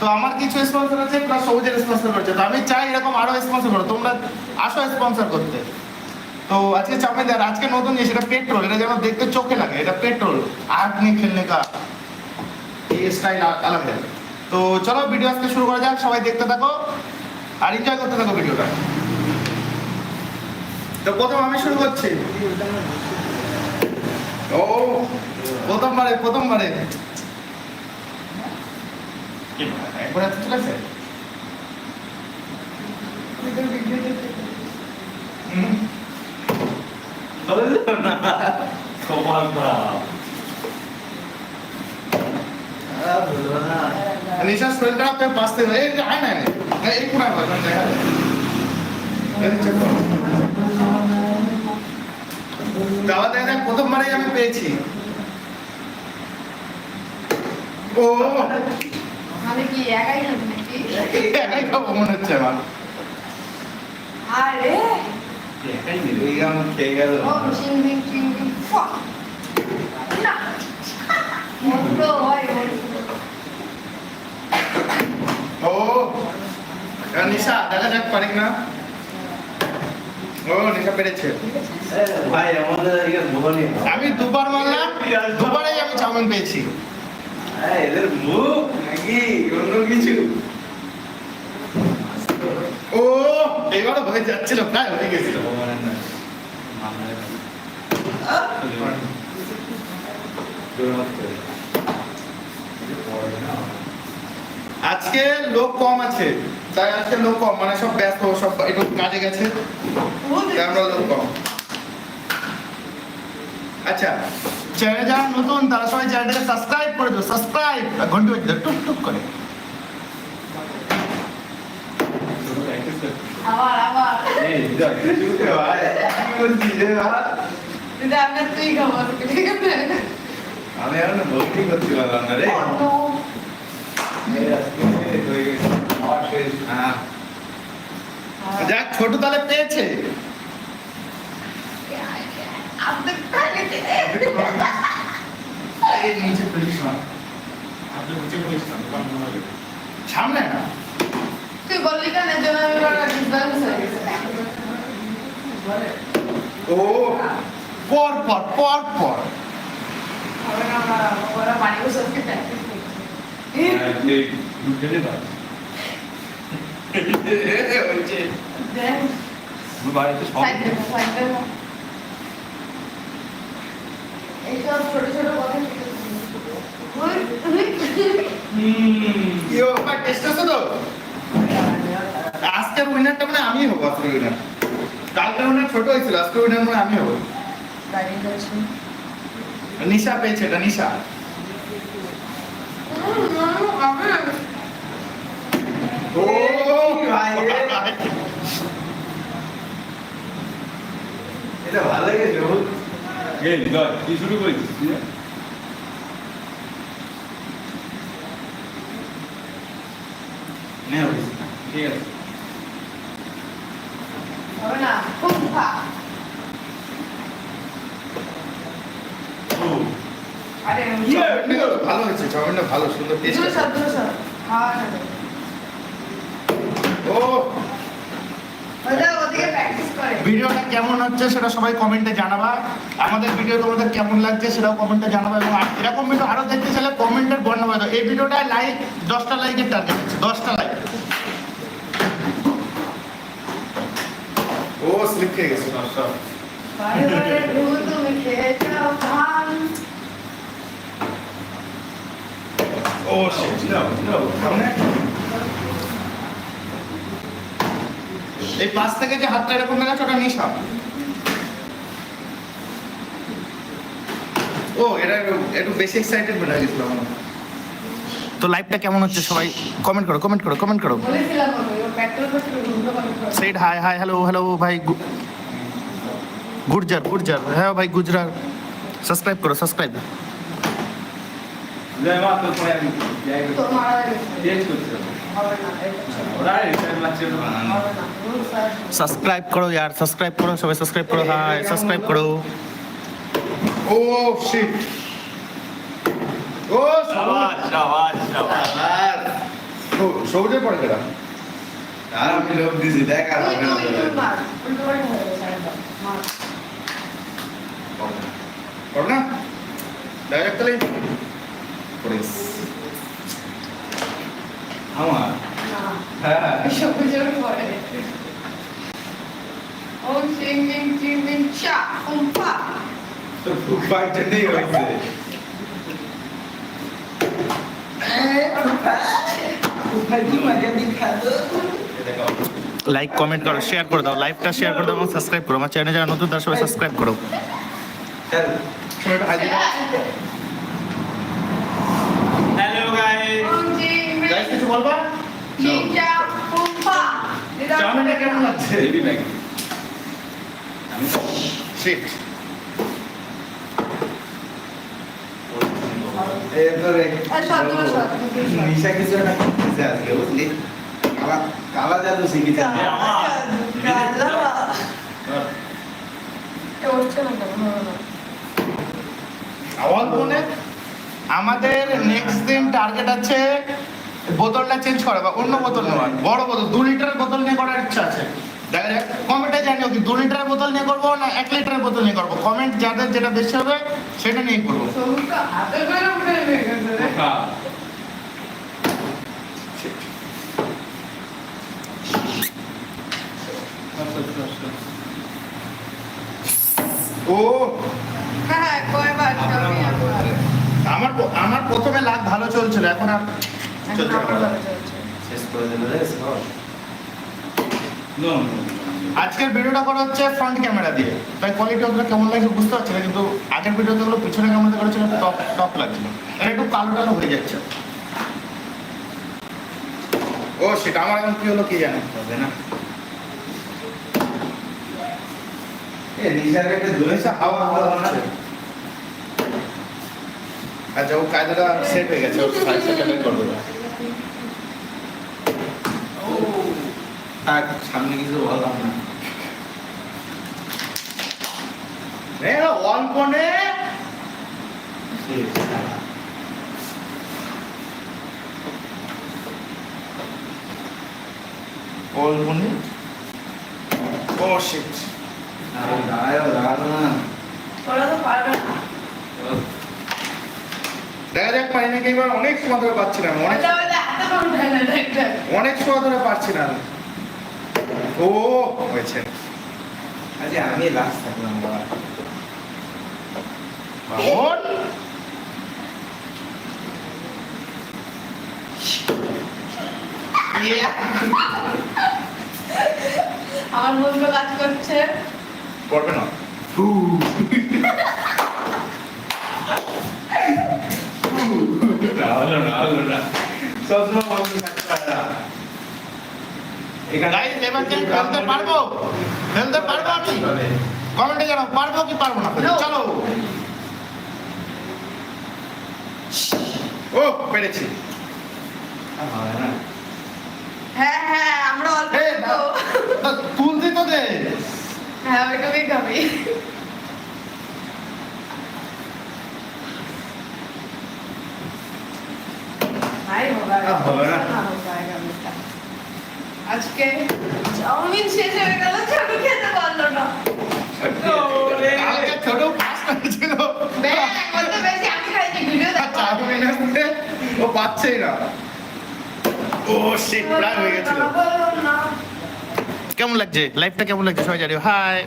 তো আমার কিছু স্পন্সর আছে স্পন্সর করেছে। তো আমি চাই এরকম আরও স্পন্সর করো, তোমরা আসো স্পন্সর করতে। তো আজকে চাউমিন আজকে নতুন জিনিস পেট্রোল এটা যেন দেখতে চোখে লাগে, এটা পেট্রোল আগ নিয়ে খেলনে কা এই স্টাইল আলাদা তো চলো ভিডিও আজকে শুরু করা যাক, সবাই দেখতে থাকো আর এনজয় করতে থাকো ভিডিওটা তো প্রথম আমি শুরু করছি। ও, প্রথমবারে প্রথমবারে। একবার এত চলে আসে? হুম। হবে এই আয় না না এই কোনায় হয় দেখা যায় এই check করো। দেখা যায় প্রথমবারেই আমি পেয়েছি ও মানে কি একাই খাবি নাকি একাই খাব মনে হচ্ছে আমার আরে এই আমি খেয়ে গেল ও চিং চিং চিং চিং না মন্দ হয় ও নিশা দেখা যাক পারি না। ও নিশা পেরেছে। ভাই আমাদের আমি দুবার মারলাম দুবারেই আমি চাউমিন পেয়েছি। এদের মুখ নাকি অন্য কিছু? ও এবারও হয়ে যাচ্ছিল প্রায় হয়ে গেছিল। আজকে লোক কম আছে তাই আজকে লোক কম মানে সব ব্যস্ত সব একটু কাজে গেছে আমরা লোক কম। আচ্ছা চ্যানেলে যারা নতুন তারা সবাই চ্যানেলটাকে সাবস্ক্রাইব করে দাও সাবস্ক্রাইব ঘন্টি বাজে টুক টুক করে। আবার আবার। দিদা আপনার তুই খাবার? ঠিক আছে আমি এখন ভর্তি করতে পারলাম না রে এই আজকে হয়ে গেছে আমার শেষ হ্যাঁ যাক ছোট তাহলে পেয়েছে। সামনে না। তুই বললি কেন? জন্য আমি ও পর পর পর পর ওরা বসে আজকে প্র্যাকটিস করছি হয়েছে দেখ বাড়িতে সব এইসব ছোট ছোট কথা উইনারটা মানে আমি হব আজকের উইনার কালকের উইনার ছোট হয়েছিল আজকের উইনার মানে আমি হব। নিশা পেয়েছে এটা নিশা ও ভাই রে। এটা ভালো লেগেছে ধর কি শুরু করেছিস ঠিক আছে হবে না খুব ভালো হয়েছে চাউমিনটা ভালো সুন্দর টেস্ট দুশো আছে দুশো খাওয়া যাবে ও ওটা ওদিকে প্র্যাকটিস করে ভিডিওটা কেমন হচ্ছে সেটা সবাই কমেন্টে জানাবা। আমাদের ভিডিও তোমাদের কেমন লাগছে সেটাও কমেন্টে জানাবা এবং এরকম ভিডিও আরও দেখতে চাইলে কমেন্টের বর্ণনা দাও। এই ভিডিওটায় লাইক দশটা লাইকের টার্গেট দশটা লাইক ও স্লিপ খেয়ে গেছে ঢুকু তুমি খেয়ে যাও ধান ও shit. নাও, নাও। সামনে। এই পাশ থেকে যে হাতটা এরকম দেখাচ্ছে ওটা নিশা ও এটা একটু- বেশি এক্সাইটেড হয়ে গেছিল আমার। তো লাইভটা কেমন হচ্ছে সবাই কমেন্ট করো কমেন্ট করো কমেন্ট করো। Said hi hi hello hello ভাই গুর্জার গুর্জার। হ্যাঁ ভাই গুজরাট। সাবস্ক্রাইব করো সাবস্ক্রাইব জয় মা তো আছে সাবস্ক্রাইব করো यार সাবস্ক্রাইব করো সবাই সাবস্ক্রাইব করো হাই সাবস্ক্রাইব করো ও শিট ও শাবাশ শাবাশ শাবাশ সবুজের পরে কেটা আর আমি লোক দিছি দেখ আর হবে না। উল্টো উল্টো মার উল্টো করে হয়ে গেছে একদম মার করো না দেখা যাক তাহলে করিস আমার? হ্যাঁ। সবুজের পরে ও সিং বিং চিং বিং চা উম্পা তো ফুক নেই হয়েছে লাইক কমেন্ট করো শেয়ার করে দাও লাইভটা শেয়ার করে দাও এবং সাবস্ক্রাইব করো। আমার চ্যানেলে যারা নতুন তারা সবাই সাবস্ক্রাইব করো চল সময়টা হাই দিও হ্যালো গাইস ও চিং বিং গাইস কিছু বলবা চিং চা উম্পা এটা চাউমিনটা কেমন লাগছে? হেভি ব্যাগ আমি তো শিট এরপরে আর সবগুলো সব নিশা কিছু একটা করতেছে আজকে বুঝলি? কালা কালা জাদু শিখেছে। আমাদের নেক্সট দিন টার্গেট আছে বোতলটা চেঞ্জ করা বা অন্য বোতল নেওয়ার বড় বোতল দু লিটারের বোতল নিয়ে করার ইচ্ছা আছে। দেখা যাক কমেন্টে জানিও কি দু লিটারের বোতল নিয়ে করব না এক লিটারের বোতল নিয়ে করব? কমেন্ট যাদের যেটা বেশি হবে সেটা নিয়ে করব হ্যাঁ ও। হ্যাঁ কয়বার আমার আমার আমার প্রথমে লাভ ভালো চলছিল এখন আর আজকের ভিডিওটা করা হচ্ছে ফ্রন্ট ক্যামেরা দিয়ে। তাই কোয়ালিটি ওগুলো কেমন লাগছে বুঝতে পারছি না কিন্তু আগের ভিডিওতে ওগুলো পিছনে ক্যামেরা করেছিল টপ টপ লাগছিল। এটা একটু কালো টালো হয়ে যাচ্ছে। ও সেটা আমার এখন কি হলো কি জানে? হবে না। আচ্ছা ও কায়দাটা সেট হয়ে গেছে ওর সাইড সেটেল করবে থাক সামনে কিছু বললাম না। ওয়ান কোণে ও শিট আরে দাঁড়াও দাঁড়াও না। ওরা তো পারবে না। দেখা যাক পারি নাকি? এবার অনেক সময় ধরে পাচ্ছি না অনেক অনেক সময় ধরে পারছি না ও হয়েছে আচ্ছা আমি লাস্ট থাকলাম বাবা আমার বন্ধু কাজ করছে। পড়বে না। না না না। সবসময় বন্ধ থাকতে পারে না। গাইস এবার কি খেলতে পারব? খেলতে পারব আমি? কমেন্টে জানাও পারব কি পারব না? চলো। ও পেরেছি। আর হবে না? হ্যাঁ হ্যাঁ আমরা অল্প। তুলতে তো দে। হ্যাঁ ওইটুকুই খাবি ভাই হবে না। আজকে চাউমিন শেষ হয়ে গেল ছোট খেতে পারল না। পাস করেছিল ও পাচ্ছেই ও শিট প্রায় হয়ে গেছিল। কেমন লাগছে? লাইফটা কেমন লাগছে? সবাই জানিও। হাই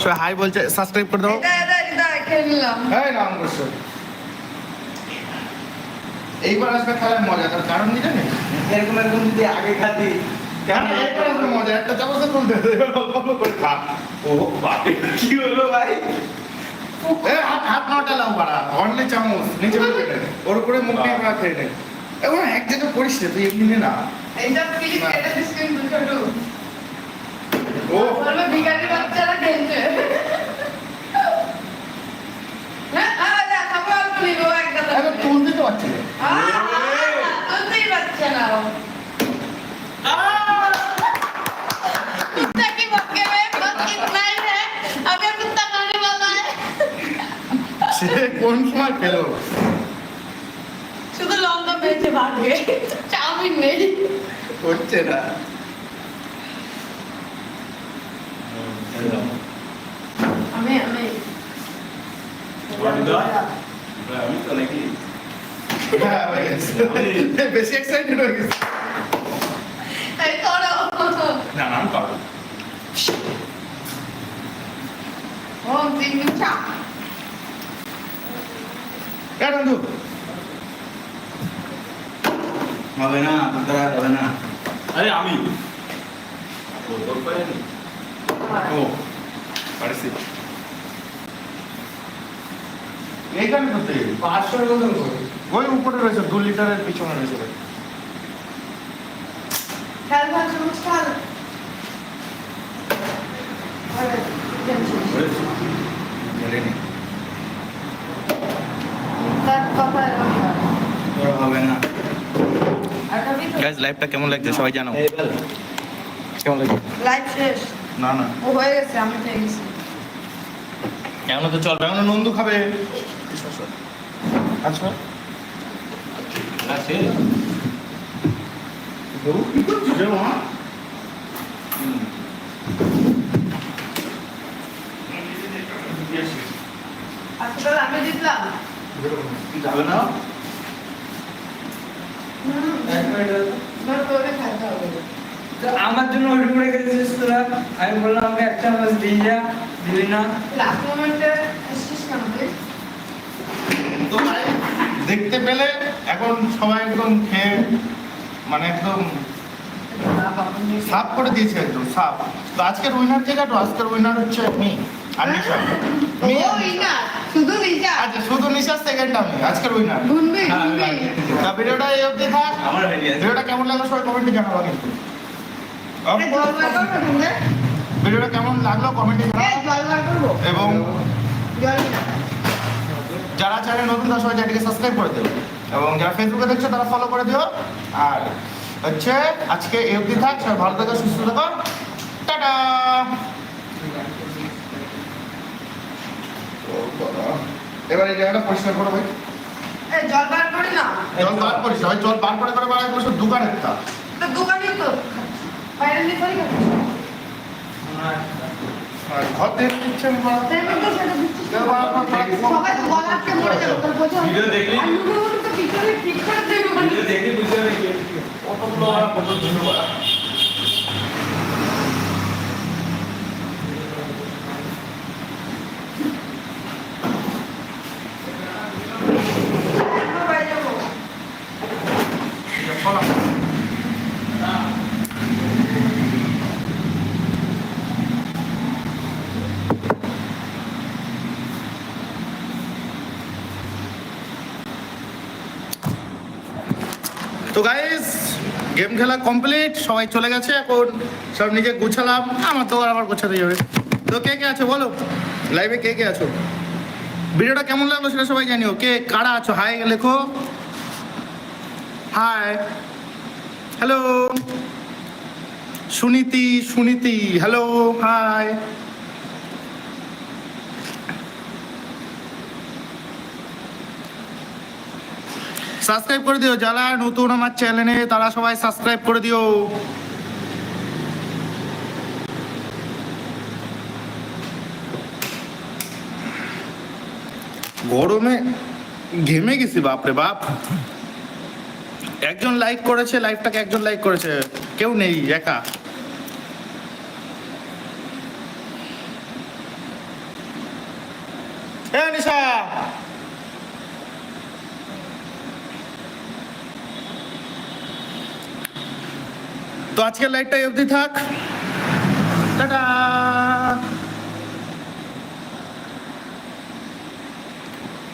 সবাই হাই বলছে সাবস্ক্রাইব করে দাও। হ্যাঁ এইবার আসবে খেলার মজা তার কারণ কি জানিস? এরকম এরকম যদি আগে খাতি। কেন এইবার আসবে মজা একটা চামচ তুলতে অল্প অল্প করে খা ও বাপরে কি হলো ভাই? হাত হাত নটা লাও অনলি চামচ নিচে ওর উপরে মুখ নিয়ে আমরা খেয়ে নেই এখন এক জায়গায় করিস না তুই এমনি না এইটা প্লিজ এটা দিস কিন্তু ও। বলবে है। সে কোন সময় পেল শুধু লঙ্কা পেয়েছে ভাগ্যে চাউমিন নেই হচ্ছে না আমি আমি আমি তো নাকি হ্যাঁ, হয়ে গেছে। বেশি এক্সাইটেড হয়ে গেছে। না না আমি পারব চা। হবে না তোরা হবে না। আরে আমি। ও তোর পারেনি ও পারছি। এইখানে করতে করে ওই উপরে রয়েছে দু লিটারের পিছনে রয়েছে। গাইজ লাইভটা কেমন লাগছে? সবাই জানো। কেমন লাগছে? লাইফ শেষ? না না। ও হয়ে গেছে আমি পেয়ে গেছি এখনও তো চলবে এখনও নন্দু খাবে। আচ্ছা। আছে। গরু কি করছিস মা। যাবে না? তো আমার জন্য ওইটুকু করে গেছিস তোরা। আমি বললাম আমাকে একটা চামচ দিয়ে যা দিলি না। লাস্ট মোমেন্টে কেন ভাই, দেখতে পেলে এখন সবাই একদম খেয়ে মানে একদম সাফ করে দিয়েছে একদম সাফ। তো আজকের উইনার কে কাটো? আজকের উইনার হচ্ছে আমি নিশা। শুধু আচ্ছা শুধু সেকেন্ড আমি। আজকের উইনার তা ভিডিওটা এই অবধি থাক। আমার হয়ে ভিডিওটা কেমন লাগল সবাই কমেন্টে জানাব কিন্তু। ভিডিওটা কেমন লাগল কমেন্টে জানাব। করব। এবং যারা চ্যানেল নতুন তারা সবাই চ্যানেলকে সাবস্ক্রাইব করে দিও। এবং যারা ফেসবুকে দেখছ তারা ফলো করে দিও। আর হচ্ছে আজকে এই অবধি থাক সবাই ভালো থাকো সুস্থ থাকো। টাটা! এবার এই জায়গাটা পরিষ্কার করো ভাই। জল বার করি না। জল বার করিস ভাই জল বার করে করে বার করে সব দোকানে তা দোকানেই তো। বাইরে নিয়ে ঘর থেকে দিচ্ছে আমি বলা তাই আমি তো সেটা দিচ্ছিস না। বার বার করে সবাই তো গলা আটকে মরে যাবে তোর বোঝা ভিডিও দেখলি? আর নুনু নুনু তো পিছনে ঠিক করে দেবে মানে ভিডিও দেখে বুঝতে হবে কত বড় কত ঝুঁকো তো গাইস গেম খেলা কমপ্লিট সবাই চলে গেছে, এখন সব নিজে গুছালাম। আমার তো আবার গোছাতে যাবে তো কে কে আছো বলো? লাইভে কে কে আছো? ভিডিওটা কেমন লাগল সেটা সবাই জানিও। কে, কারা আছো? হাই লেখো। Hi hello Suniti Suniti. Hello hi subscribe করে দিও, যারা নতুন আমার চ্যানেলে তারা সবাই সাবস্ক্রাইব করে দিও। গরমে ঘেমে গেছি, বাপরে বাপ। একজন লাইক করেছে লাইভটাকে একজন লাইক করেছে। কেউ নেই, একা এ নিশা তো আজকের লাইভটা অবধি থাক টাটা